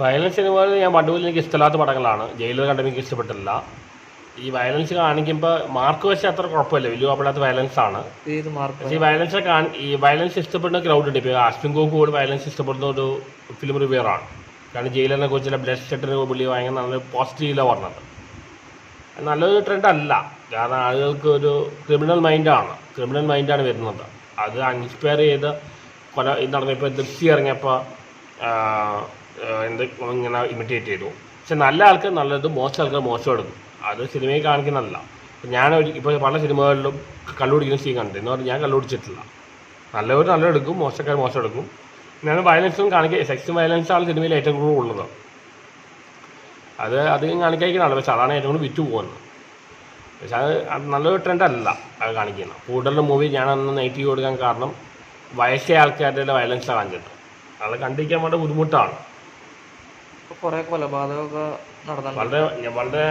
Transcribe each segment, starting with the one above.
Violence സിനിമകൾ ഞാൻ പണ്ട് മുതൽ എനിക്ക് ഇഷ്ടമില്ലാത്ത പടങ്ങളാണ്. ജയിലർ കണ്ടെങ്കിൽ എനിക്ക് ഇഷ്ടപ്പെട്ടില്ല ഈ വയലൻസ് കാണിക്കുമ്പോൾ മാർക്ക് വെച്ചാൽ അത്ര കുഴപ്പമില്ല. വലിയ കുഴപ്പമില്ലാത്ത വയലൻസ് ആണ്. ഈ വയലൻസ് കാണി ഈ വയലൻസ് ഇഷ്ടപ്പെടുന്ന ക്രൗഡ് ഉണ്ട്. ഇപ്പോൾ അശ്വിൻ പോലും വയലൻസ് ഇഷ്ടപ്പെടുന്ന ഒരു ഫിലിം റിവ്യൂർ ആണ്. കാരണം ജയിലിനെ കുറിച്ചുള്ള ബ്ലഡ് ഷെട്ടിനെ പുള്ളി ഭയങ്കര നല്ല പോസിറ്റീവിലാണ് പറഞ്ഞത്. നല്ലൊരു ട്രെൻഡ് അല്ല. കാരണം ആളുകൾക്ക് ഒരു ക്രിമിനൽ മൈൻഡാണ് ക്രിമിനൽ മൈൻഡാണ് വരുന്നത്. അത് ഇൻസ്പയർ ചെയ്ത് കൊല നടന്നപ്പോൾ ദൃശ്യം ഇറങ്ങിയപ്പോൾ എന്ത് ഇങ്ങനെ ഇമിറ്റേറ്റ് ചെയ്തു. പക്ഷെ നല്ല ആൾക്കാർ നല്ലത് മോശം ആൾക്കാർ മോശം എടുക്കും അത് സിനിമയിൽ കാണിക്കുന്നതല്ല. ഞാൻ ഇപ്പോൾ പല സിനിമകളിലും കള്ളുപിടിക്കുന്ന സീൻ കണ്ടു എന്ന് പറഞ്ഞാൽ ഞാൻ കള്ളുപിടിച്ചിട്ടില്ല. നല്ലവർ നല്ല എടുക്കും മോശക്കാർ മോശം എടുക്കും. ഞാൻ വയലൻസും കാണിക്കുക സെക്സും വയലൻസാണ് സിനിമയിൽ ഏറ്റവും കൂടുതൽ ഉള്ളത്. അത് അധികം കാണിക്കാതിരിക്കുന്നതാണ്. പക്ഷെ അതാണ് ഏറ്റവും കൂടുതൽ വിറ്റ് പോകുന്നത് പക്ഷെ അത് നല്ലൊരു ട്രെൻഡ് അല്ല അത് കാണിക്കുന്നത്. കൂടുതലും മൂവി ഞാൻ അന്ന് നെഗറ്റീവ് കൊടുക്കാൻ കാരണം വയസ്സായ ആൾക്കാരുടെ വയലൻസ് കാണിച്ചത് അത് കണ്ടിരിക്കാൻ വളരെ ബുദ്ധിമുട്ടാണ്. കുറെ കൊലപാതകമൊക്കെ നടന്നു വളരെ വളരെ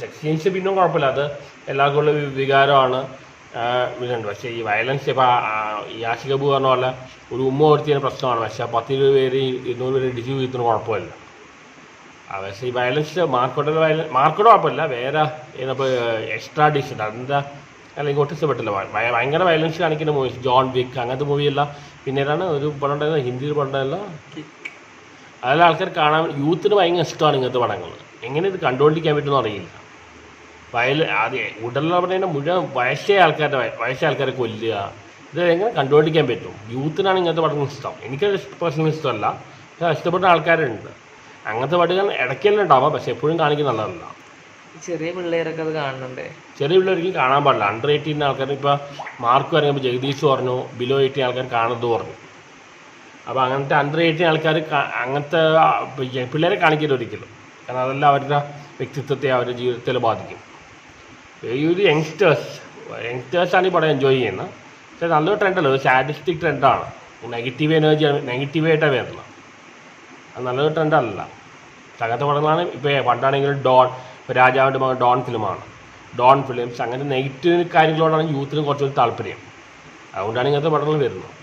സെക്സ് പിന്നും കുഴപ്പമില്ല. അത് എല്ലാവർക്കും ഉള്ള വികാരമാണ് ഇതുണ്ട് പക്ഷേ ഈ വയലൻസ് ഇപ്പോൾ ഈ ആഷിക് ബു പറഞ്ഞ പോലെ ഒരു ഉമ്മ കൊടുത്തതിന് പ്രശ്നമാണ്. പക്ഷേ പത്ത് ഇരുപത് പേര് ഇരുന്നൂറ് പേര് ഇടിച്ചു വീഴ്ത്തുന്ന കുഴപ്പമില്ല. പക്ഷേ ഈ വയലൻസ് മാർക്കോട്ടിൽ വയലൻസ് മാർക്കോട്ട് കുഴപ്പമില്ല. വേറെ ഇതിനിപ്പോൾ എക്സ്ട്രാ ഡിഷ് അതെന്താ? അല്ലെങ്കിൽ ഒട്ടിച്ചപ്പെട്ടില്ല ഭയങ്കര വയലൻസ് കാണിക്കുന്ന മൂവീസ് ജോൺ വിക്ക് അങ്ങനത്തെ മൂവിയല്ല പിന്നെ ഏതാണ് ഒരു പടം ഉണ്ടായിരുന്ന ഹിന്ദിയിൽ പടം ഉണ്ടായിരുന്ന അതിൽ ആൾക്കാർ കാണാൻ യൂത്തിന് ഭയങ്കര ഇഷ്ടമാണ് ഇങ്ങനത്തെ പടങ്ങൾ. എങ്ങനെ ഇത് കണ്ടുകൊണ്ടിരിക്കാൻ പറ്റുമെന്ന് അറിയില്ല. വയൽ ആദ്യ ഉടലെന്ന് പറഞ്ഞാൽ മുഴുവൻ വയസ്സായ ആൾക്കാരുടെ വയ- വയസ്സായ ആൾക്കാരെ കൊല്ലുക. ഇത് എങ്ങനെ കണ്ടുകൊണ്ടിരിക്കാൻ പറ്റും? യൂത്തിനാണ് ഇങ്ങനത്തെ പടങ്ങൾ ഇഷ്ടം. എനിക്ക് പേഴ്സണൽ ഇഷ്ടമല്ല. പക്ഷേ ഇഷ്ടപ്പെട്ട ആൾക്കാരുണ്ട്. അങ്ങനത്തെ പടങ്ങൾ ഇടയ്ക്കെല്ലാം ഉണ്ടാവാം. പക്ഷേ എപ്പോഴും കാണിക്കുന്ന നല്ലതല്ല. ചെറിയ പിള്ളേരൊക്കെ അത് കാണുന്നുണ്ടേ. ചെറിയ പിള്ളേർക്ക് കാണാൻ പാടില്ല. അണ്ടർ എയ്റ്റീൻ ആൾക്കാർ ഇപ്പോൾ മാർക്ക് പറയുമ്പോൾ ജഗദീഷ് പറഞ്ഞു ബിലോ എയ്റ്റീൻ ആൾക്കാർ കാണുന്നത് പറഞ്ഞു. അപ്പോൾ അങ്ങനത്തെ അണ്ടർ എയ്റ്റീൻ ആൾക്കാർ അങ്ങനത്തെ പിള്ളേരെ കാണിക്കരുത് ഒരിക്കലും. കാരണം അതെല്ലാം അവരുടെ വ്യക്തിത്വത്തെ അവരുടെ ജീവിതത്തിൽ ബാധിക്കും. ഈ ഒരു യങ്സ്റ്റേഴ്സ് യങ്സ്റ്റേഴ്സാണ് ഈ പടം എൻജോയ് ചെയ്യുന്നത്. പക്ഷേ നല്ലൊരു ട്രെൻഡല്ല ഒരു സാഡിസ്റ്റിക് ട്രെൻഡാണ് നെഗറ്റീവ് എനർജി നെഗറ്റീവായിട്ടാണ് വരുന്നത്. അത് നല്ലൊരു ട്രെൻഡല്ല അങ്ങനത്തെ പടങ്ങളാണ് ഇപ്പോൾ പണ്ടാണെങ്കിലും ഡോൺ ഇപ്പോൾ രാജാവിന്റെ മകൻ ഡോൺ ഫിലിമാണ്. ഡോൺ ഫിലിംസ് അങ്ങനത്തെ നെഗറ്റീവ് കാര്യങ്ങളോടാണ് യൂത്തിന് കുറച്ചുകൂടി താല്പര്യം. അതുകൊണ്ടാണ് ഇങ്ങനത്തെ പടങ്ങൾ വരുന്നത്.